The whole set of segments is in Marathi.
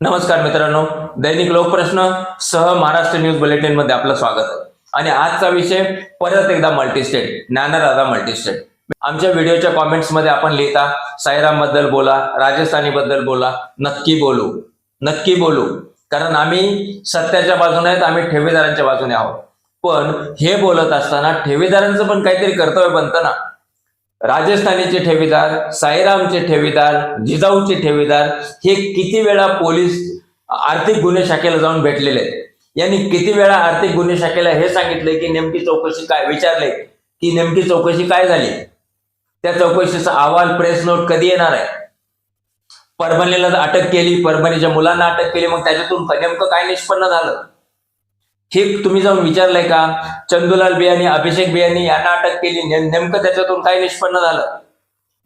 नमस्कार मित्रांनो दैनिक लोकप्रश्न सह महाराष्ट्र न्यूज बुलेटिनमध्ये आपलं स्वागत आहे. आणि आजचा विषय परत एकदा मल्टीस्टेट ज्ञानदादा मल्टीस्टेट आमच्या व्हिडिओच्या कॉमेंट्समध्ये आपण लिहिता साईरामबद्दल बोला राजस्थानी बद्दल बोला नक्की बोलू नक्की बोलू. कारण आम्ही सत्याच्या बाजूने आहेत आम्ही ठेवीदारांच्या बाजूने आहोत. पण हे बोलत असताना ठेवीदारांचं पण काहीतरी कर्तव्य बनतं ना. राजस्थानीचे ठेवीदार साईरामचे ठेवीदार जिजाऊचे ठेवीदार हे किती वेळा पोलीस आर्थिक गुन्हे शाखेला जाऊन भेटलेले आहेत? यांनी किती वेळा आर्थिक गुन्हे शाखेला हे सांगितले की नेमकी चौकशी काय विचारले की नेमकी चौकशी काय झाली? त्या चौकशीचा अहवाल प्रेस नोट कधी येणार आहे? परभणीला अटक केली परभणीच्या मुलांना अटक केली मग त्याच्यातून नेमकं काय निष्पन्न झालं? हे तुम्ही जाऊन विचारलंय का? चंदूलाल बियाणी अभिषेक बियाणी यांना अटक केली नेमकं त्याच्यातून काय निष्पन्न झालं?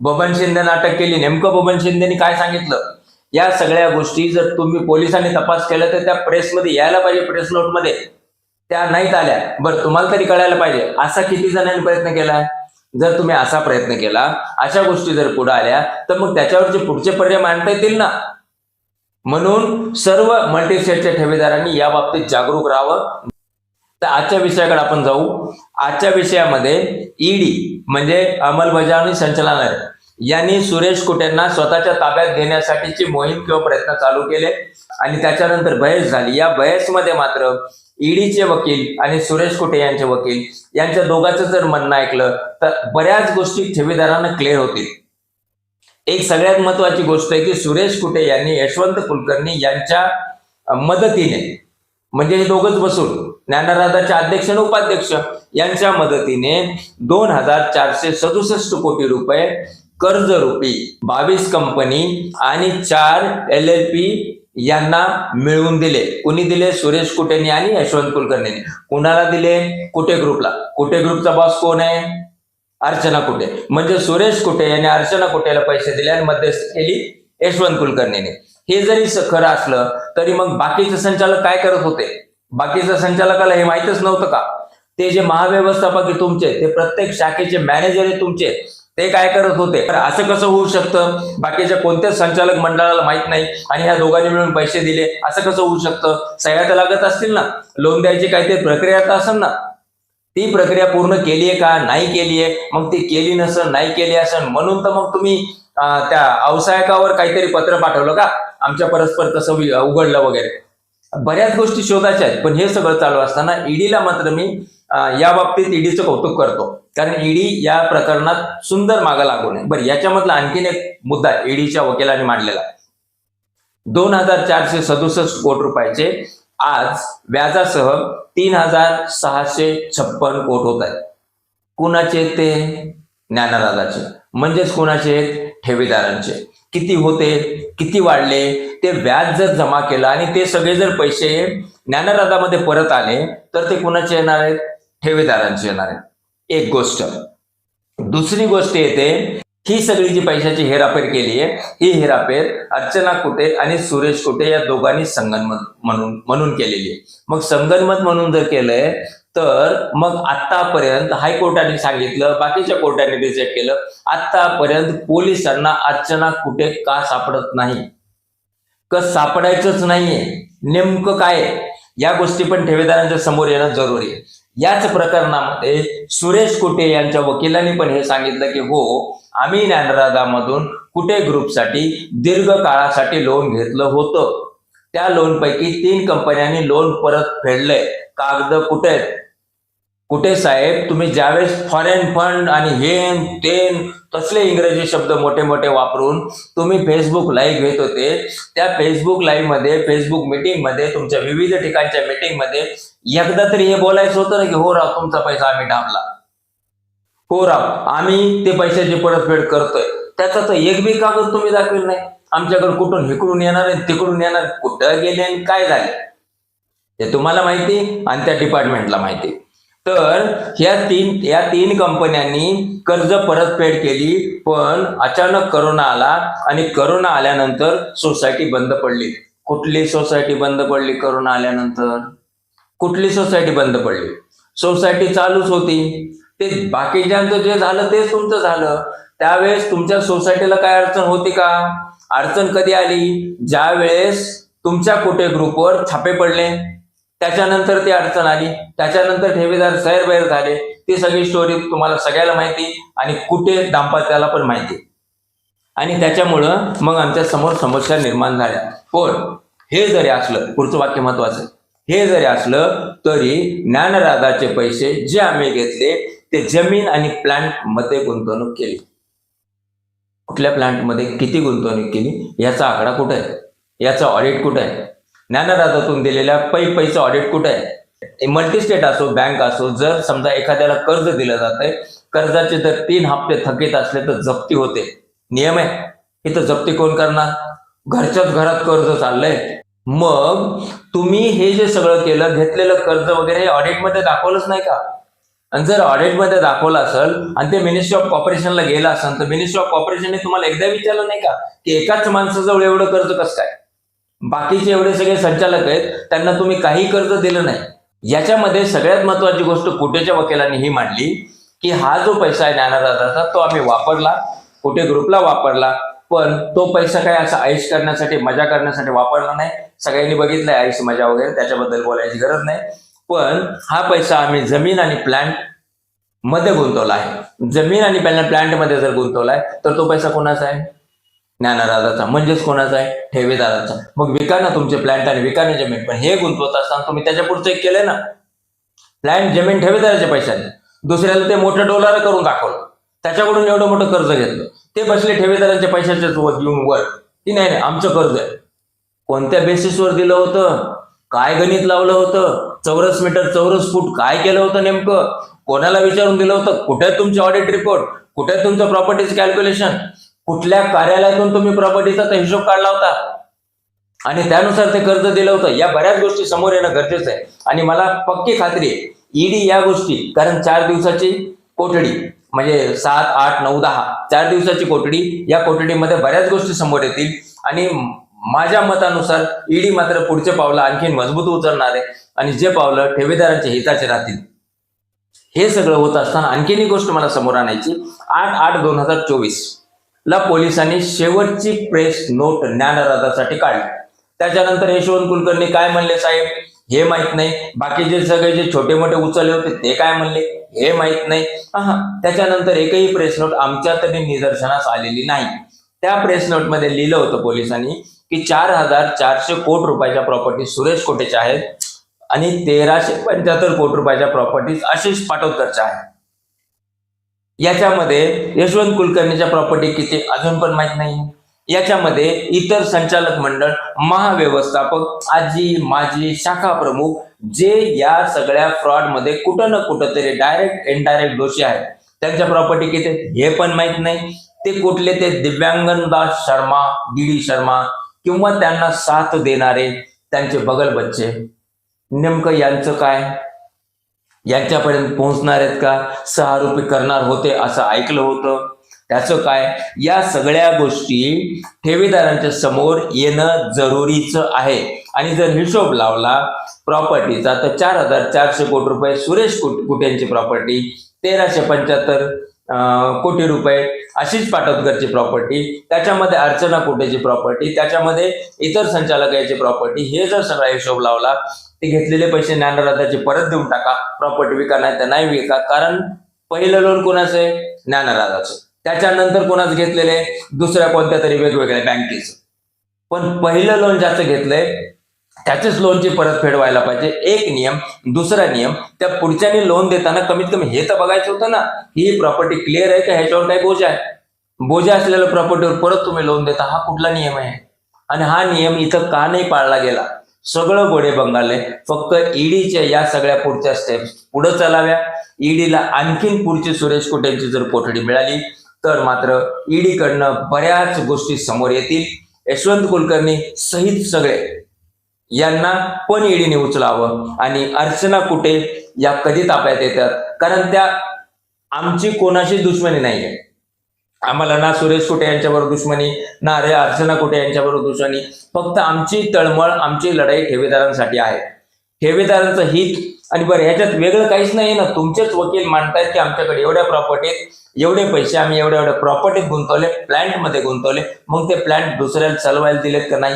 बबन शिंदेनं अटक केली नेमकं बबन शिंदेनी काय सांगितलं? या सगळ्या गोष्टी जर तुम्ही पोलिसांनी तपास केला तर त्या प्रेसमध्ये यायला पाहिजे प्रेस नोटमध्ये त्या नाहीत आल्या. बरं तुम्हाला तरी कळायला पाहिजे. असा किती जणांनी प्रयत्न केला? जर तुम्ही असा प्रयत्न केला अशा गोष्टी जर पुढे आल्या तर मग त्याच्यावरचे पुढचे पर्याय मांडता येतील ना? म्हणून सर्व मल्टीस्टेटच्या ठेवीदारांनी या बाबतीत जागरूक राहावं. तर आजच्या विषयाकडे आपण जाऊ. आजच्या विषयामध्ये ईडी म्हणजे अंमलबजावणी संचालनालय यांनी सुरेश कुटेंना स्वतःच्या ताब्यात घेण्यासाठीची मोहीम किंवा प्रयत्न चालू केले आणि त्याच्यानंतर बहस झाली. या बहसमध्ये मात्र ईडीचे वकील आणि सुरेश कुटे यांचे वकील यांच्या दोघांचं जर म्हणणं ऐकलं तर बऱ्याच गोष्टी ठेवीदारांना क्लिअर होतील. एक सगळ्यात महत्वाची गोष्ट आहे की सुरेश कुटे यांनी यशवंत कुलकर्णी यांच्या मदतीने म्हणजे हे दोघंच बसून ज्ञानराधाचे अध्यक्ष आणि उपाध्यक्ष यांच्या मदतीने दोन हजार चारशे सदुसष्ट कोटी रुपये कर्जरूपी बावीस कंपनी आणि चार एल एल पी यांना मिळवून दिले. कुणी दिले? सुरेश कुटेनी आणि यशवंत कुलकर्णीने. कुणाला दिले? कुटे ग्रुपला. कुटे ग्रुपचा बॉस कोण आहे? अर्चना कुटे. म्हणजे सुरेश कुटे यांनी अर्चना कुटेला पैसे दिले आणि मध्यस्थ केली यशवंत कुलकर्णीने. हे जरी खरं असलं तरी मग बाकीचे संचालक काय करत होते? बाकीच्या संचालकाला हे माहितच नव्हतं का? ते जे महाव्यवस्थापक तुमचे ते प्रत्येक शाखेचे मॅनेजर आहे तुमचे ते काय करत होते? तर असं कसं होऊ शकतं? बाकीच्या कोणत्याच संचालक मंडळाला माहीत नाही आणि ह्या दोघांनी मिळून पैसे दिले असं कसं होऊ शकतं? सह्या तर लागत असतील ना. लोन द्यायची काहीतरी प्रक्रिया तर असेल ना. ती प्रक्रिया पूर्ण केली आहे का? नाही केली आहे. मग ती केली नसेल नाही केली असेल म्हणून तर मग तुम्ही त्या अवसायकावर काहीतरी पत्र पाठवलं का? आमच्या परस्पर तसं उघडलं वगैरे. बऱ्याच गोष्टी शोधायच्या आहेत पण हे सगळं चालू असताना ईडीला मात्र मी या बाबतीत ईडीचं कौतुक करतो. कारण ईडी या प्रकरणात सुंदर मागा लागू नये बरं याच्यामधला आणखीन एक मुद्दा ईडीच्या वकिलाने मांडलेला दोन हजार चारशे सदुसष्ट कोटी रुपयाचे आज व्याजासह तीन हजार सहाशे छप्पन कोट होत आहेत. कुणाचे ते? ज्ञानराजाचे म्हणजेच कुणाचे? आहेत ठेवीदारांचे. किती होते? किती वाढले? ते व्याज जर जमा केलं आणि ते सगळे जर पैसे ज्ञानराजामध्ये परत आले तर ते कुणाचे येणार आहेत? ठेवीदारांचे येणार आहेत. एक गोष्ट. दुसरी गोष्ट येते ही सगळी जी पैशाची हेराफेर केली आहे ही हेराफेर अर्चना कुटे आणि सुरेश कुटे या दोघांनी संगनमत म्हणून म्हणून केलेली आहे. मग संगनमत म्हणून जर केलंय तर मग आतापर्यंत हायकोर्टाने सांगितलं बाकीच्या कोर्टाने रिजेक्ट केलं आतापर्यंत पोलिसांना अर्चना कुठे का सापडत नाही? क सापडायचंच नाहीये? नेमकं काय? या गोष्टी पण ठेवेदारांच्या समोर येणं जरुरी आहे. याच प्रकरणामध्ये सुरेश कुटे यांच्या वकिलांनी पण हे सांगितलं की हो आम्ही ज्ञानराधामधून कुटे ग्रुपसाठी दीर्घ काळासाठी लोन घेतलं होतं. त्या लोनपैकी तीन कंपन्यांनी लोन परत फेडलंय. कागद कुठे कुठे साहेब? तुम्ही ज्यावेळेस फॉरेन फंड आणि हेन तेन तसले इंग्रजी शब्द मोठे मोठे वापरून तुम्ही फेसबुक लाईव्ह घेत होते. त्या फेसबुक लाईव्हमध्ये फेसबुक मीटिंगमध्ये तुमच्या विविध ठिकाणच्या मीटिंगमध्ये एकदा तरी हे बोलायचं होतं ना की हो राव तुमचा पैसा आम्ही डांबला हो राव आम्ही ते पैशाची परतफेड करतोय. त्याचा तर एक बी कागद तुम्ही दाखवेल नाही. आमच्याकडे कुठून इकडून येणार आणि तिकडून येणार कुठं गेले आणि काय झाले? ते तुम्हाला माहिती आणि त्या डिपार्टमेंटला माहिती. तर ह्या तीन या तीन कंपन्यांनी कर्ज परतफेड केली पण अचानक करोना आला आणि करोना आल्यानंतर सोसायटी बंद पडली. कुठली सोसायटी बंद पडली करोना आल्यानंतर? कुठली सोसायटी बंद पडली? सोसायटी चालूच होती. ते बाकीच्यांचं जे झालं तेच तुमचं झालं. त्यावेळेस तुमच्या सोसायटीला काय अडचण होती का? अडचण कधी आली? ज्या वेळेस तुमच्या कुठे ग्रुपवर छापे पडले. त्याच्यानंतर ती अडचण आली. त्याच्यानंतर ठेवीदार सैरबैर झाले. ती सगळी स्टोरी तुम्हाला सगळ्याला माहिती आणि कुठे दाम्पत्याला पण माहिती. आणि त्याच्यामुळं मग आमच्यासमोर समस्या निर्माण झाल्या. पण हे जरी असलं पुढचं वाक्य महत्वाचं हे जरी असलं तरी ज्ञानराजाचे पैसे जे आम्ही घेतले ते जमीन आणि प्लांटमध्ये गुंतवणूक केली. कुठल्या प्लांटमध्ये किती गुंतवणूक केली याचा आकडा कुठं आहे? याचा ऑडिट कुठे आहे? ज्ञानराजातून दिलेल्या पै पैचं ऑडिट कुठे आहे? मल्टीस्टेट असो बँक असो जर समजा एखाद्याला कर्ज दिलं जात आहे कर्जाचे जर तीन हप्ते थकीत असले तर जप्ती होते. नियम आहे. इथं जप्ती कोण करणार? घरच्याच घरात कर्ज चाललंय. मग तुम्ही हे जे सगळं केलं घेतलेलं कर्ज वगैरे हे ऑडिटमध्ये दाखवलंच नाही का? आणि जर ऑडिटमध्ये दाखवलं असेल आणि ते मिनिस्ट्री ऑफ कॉर्पोरेशनला गेलं असेल तर मिनिस्ट्री ऑफ कॉर्पोरेशनने तुम्हाला एकदा विचारलं नाही का? की एकाच माणसाजवळ एवढं कर्ज कसं काय? बाकीचे एवढे सगळे संचालक आहेत त्यांना तुम्ही काही कर्ज दिलं नाही. याच्यामध्ये सगळ्यात महत्वाची गोष्ट कुठेच्या वकिलांनी ही मांडली की हा जो पैसा आहे ज्ञानदादाचा तो आम्ही वापरला कुठे ग्रुपला वापरला पण तो पैसा काय असा आयुष करण्यासाठी मजा करण्यासाठी वापरला नाही. सगळ्यांनी बघितलंय आयुष मजा वगैरे त्याच्याबद्दल बोलायची गरज नाही. पण हा पैसा आम्ही जमीन आणि प्लांटमध्ये गुंतवला आहे. जमीन आणि प्लांटमध्ये जर गुंतवलाय तर तो पैसा कोणाचा आहे? ज्ञानराजाचा म्हणजेच कोणाचा आहे? ठेवीदाराचा. मग विका ना तुमचे प्लॅन्ट आणि विकाने जमीन. पण हे गुंतवत असताना तुम्ही त्याच्या पुढचं एक केलंय ना. प्लॅन्ट जमीन ठेवीदाराच्या पैशाने दुसऱ्याला ते मोठं डोलार करून दाखवलं. त्याच्याकडून एवढं मोठं कर्ज घेतलं. ते बसले ठेवीदाराच्या पैशाच्याच वर येऊन वर. की नाही नाही आमचं कर्ज आहे. कोणत्या बेसिसवर दिलं होतं? काय गणित लावलं होतं? चौरस मीटर चौरस फूट काय केलं होतं नेमकं? कोणाला विचारून दिलं होतं? कुठे तुमचे ऑडिट रिपोर्ट कुठे तुमचं प्रॉपर्टीज कॅल्क्युलेशन कुठल्या कार्यालयातून तुम्ही प्रॉपर्टीचा हिशोब काढला होता? आणि त्यानुसार ते कर्ज दिलं होतं. या बऱ्याच गोष्टी समोर येणं गरजेचं आहे. आणि मला पक्की खात्री आहे ईडी या गोष्टी कारण चार दिवसाची कोठडी म्हणजे सात आठ नऊ दहा चार दिवसाची कोठडी या कोठडीमध्ये बऱ्याच गोष्टी समोर येतील. आणि माझ्या मतानुसार ईडी मात्र पुढचे पावलं आणखी मजबूत उचलणार आहे. आणि जे पावलं ठेवीदारांच्या हिताचे राहतील हे सगळं होत असताना आणखीन एक गोष्ट मला समोर आणायची आठ आठ दोन हजार चोवीस. ला पोलिसांनी शेवटची प्रेस नोट ज्ञानराजासाठी काढली. त्याच्यानंतर यशवंत कुलकर्णी काय म्हणले साहेब? हे माहीत नाही. बाकीचे सगळे जे छोटे मोठे उचलले होते ते काय म्हणले? हे माहीत नाही. हा त्याच्यानंतर एकही प्रेस नोट आमच्या तरी निदर्शनास आलेली नाही. त्या प्रेस नोटमध्ये लिहिलं होतं पोलिसांनी की चार हजार चारशे कोटी रुपयाच्या प्रॉपर्टी सुरेश कोटेच्या आहेत आणि तेराशे पंच्याहत्तर कोटी रुपयाच्या प्रॉपर्टीज आशिष पाटोदकरच्या आहेत. याच्यामध्ये यशवंत कुलकर्णीच्या प्रॉपर्टी किती अजून पण माहीत नाही. याच्यामध्ये इतर संचालक मंडळ महाव्यवस्थापक आजी माजी शाखा प्रमुख जे या सगळ्या फ्रॉडमध्ये कुठं ना कुठं तरी डायरेक्ट इनडायरेक्ट दोषी आहेत. त्यांच्या प्रॉपर्टी किती हे पण माहीत नाही. ते कुठले? ते दिव्यांगनदास शर्मा डी शर्मा किंवा त्यांना साथ देणारे त्यांचे बगल बच्चे. नेमकं यांचं काय? यांच्यापर्यंत पोहोचणार आहेत का? सहारूपी करणार होते असं ऐकलं होतं. त्याचं काय? या सगळ्या गोष्टी ठेवीदारांच्या समोर येणं जरुरीचं आहे. आणि जर हिशोब लावला प्रॉपर्टीचा तर चार हजार चारशे कोटी रुपये सुरेश कुट कुटेंची प्रॉपर्टी तेराशे पंच्याहत्तर कोटी रुपये अशीच पाटोदकरची प्रॉपर्टी त्याच्यामध्ये अर्चना कुटेची प्रॉपर्टी त्याच्यामध्ये इतर संचालकांची प्रॉपर्टी हे जर सगळा हिशोब लावला ते घेतलेले पैसे ज्ञानराजाचे परत देऊन टाका. प्रॉपर्टी विका नाही तर नाही विका. कारण पहिलं लोन कोणाचं आहे? ज्ञानराजाचं त्याच्यानंतर कोणाचं घेतलेले दुसऱ्या कोणत्या तरी वेगवेगळ्या बँकेचं. पण पहिलं लोन ज्याचं घेतलंय त्याच्याच लोनची परतफेड व्हायला पाहिजे. एक नियम दुसरा नियम त्या पुढच्याने लोन देताना कमीत कमी हे तर बघायचं होतं ना. ही प्रॉपर्टी क्लिअर आहे का? ह्याच्यावर काही बोजा आहे? बोजा असलेल्या प्रॉपर्टीवर परत तुम्ही लोन देता. हा कुठला नियम आहे? आणि हा नियम इथं का नाही पाळला गेला? सगळं गोडे बंगाल आहे फक्त ईडीच्या या सगळ्या पुढच्या स्टेप्स पुढे चालाव्या. ईडीला आणखीन पुढची सुरेश कुटेंची जर कोठडी मिळाली तर मात्र ईडी कडनं बऱ्याच गोष्टी समोर येतील. यशवंत कुलकर्णी सहित सगळे यांना पण ईडीने उचलावं आणि अर्चना कुठे या कधी ताप्यात येतात? कारण त्या आमची कोणाशी दुश्मनी नाही आहे आम्हाला ना सुरेश कुटे यांच्याबरोबर दुश्मनी ना रे अर्चना कुटे यांच्याबरोबर दुश्मनी फक्त आमची तळमळ आमची लढाई ठेवीदारांसाठी आहे. ठेवीदारांचं हित आणि बरं ह्याच्यात वेगळं काहीच नाही ना. तुमचेच वकील मानतायत की आमच्याकडे एवढ्या प्रॉपर्टीत एवढे पैसे आम्ही एवढ्या एवढ्या प्रॉपर्टीत गुंतवले प्लॅन्टमध्ये गुंतवले मग ते प्लॅन्ट दुसऱ्याला चालवायला दिलेत का नाही?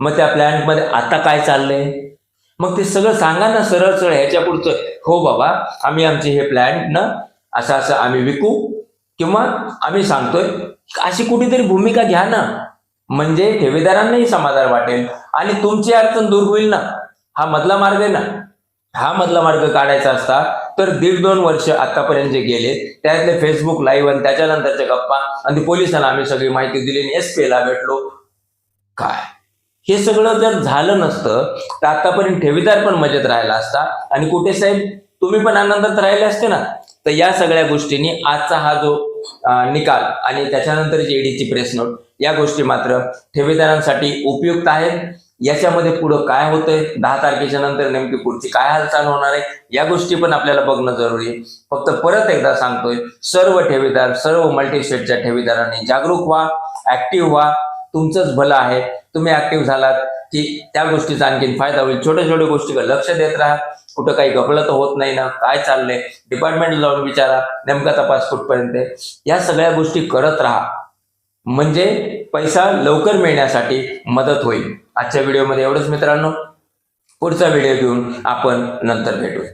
मग त्या प्लॅन्टमध्ये आता काय चाललंय? मग ते सगळं सांगा ना सरळ सरळ ह्याच्या पुढचं. हो बाबा आम्ही आमचे हे प्लॅन्ट ना असं असं आम्ही विकू किंवा आम्ही सांगतोय अशी कुठेतरी भूमिका घ्या ना. म्हणजे ठेवीदारांनाही समाधान वाटेल आणि तुमची अडचण दूर होईल ना. हा मधला मार्ग आहे ना. हा मधला मार्ग काढायचा असता तर दीड दोन वर्ष आतापर्यंत जे गेले त्यातले फेसबुक लाईव्ह आणि त्याच्यानंतरच्या गप्पा आणि पोलिसांना आम्ही सगळी माहिती दिली आणि एस ला भेटलो. काय? हे सगळं जर झालं नसतं तर आतापर्यंत ठेवीदार पण मजेत राहिला असता. आणि कुठे साहेब तुम्ही पण आनंदात राहिले असते ना. तर या सगळ्या गोष्टींनी आजचा हा जो निकाल आणि त्याच्यानंतर जी ईडीची प्रेस नोट या गोष्टी मात्र ठेवीदारांसाठी उपयुक्त आहेत. याच्यामध्ये पुढं काय होतंय? दहा तारखेच्या नंतर नेमकी पुढची काय हालचाल होणार आहे? या गोष्टी पण आपल्याला बघणं जरुरी आहे. फक्त परत एकदा सांगतोय सर्व ठेवीदार सर्व मल्टीस्टेटच्या ठेवीदारांनी जागरूक व्हा ऍक्टिव्ह व्हा. तुमचंच भलं आहे. तुम्ही ऍक्टिव्ह झालात. की त्या गोष्टीचा आणखीन फायदा होईल. छोट्या छोट्या गोष्टीकडे लक्ष देत राहा. कुठं काही गफलत होत नाही ना. काय चाललंय? डिपार्टमेंट जाऊन विचारा. नेमका तपास कुठपर्यंत या सगळ्या गोष्टी करत राहा. म्हणजे पैसा लवकर मिळण्यासाठी मदत होईल. आजच्या व्हिडिओमध्ये एवढंच मित्रांनो. पुढचा व्हिडिओ घेऊन आपण नंतर भेटूया